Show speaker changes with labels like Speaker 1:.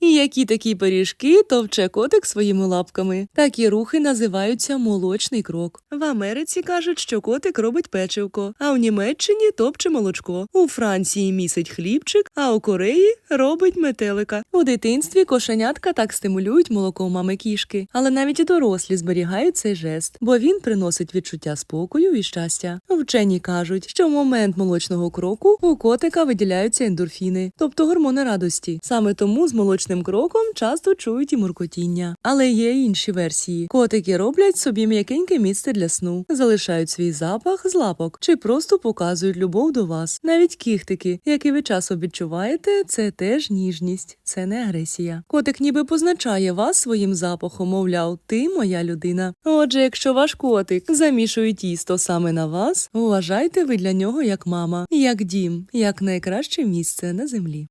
Speaker 1: І які такі пиріжки товче котик своїми лапками. Такі рухи називаються молочний крок. В Америці кажуть, що котик робить печивко, а в Німеччині топче молочко. У Франції місить хлібчик, а у Кореї робить метелика. У дитинстві кошенятка так стимулюють молоком мами кішки, але навіть і дорослі зберігають цей жест, бо він приносить відчуття спокою і щастя. Вчені кажуть, що в момент молочного кроку у котика виділяються ендорфіни, тобто гормони радості. Саме тому з молочним кроком часто чують і муркотіння. Але є інші версії. Котики роблять собі м'якеньке місце для сну, залишають свій запах з лапок чи просто показують любов до вас. Навіть кіхтики, які ви часом відчуваєте, це теж ніжність, це не агресія. Котик ніби позначає вас своїм запахом, мовляв, ти моя людина. Отже, якщо ваш котик замішує тісто саме на вас, вважайте ви для нього як мама, як дім, як найкраще місце на землі.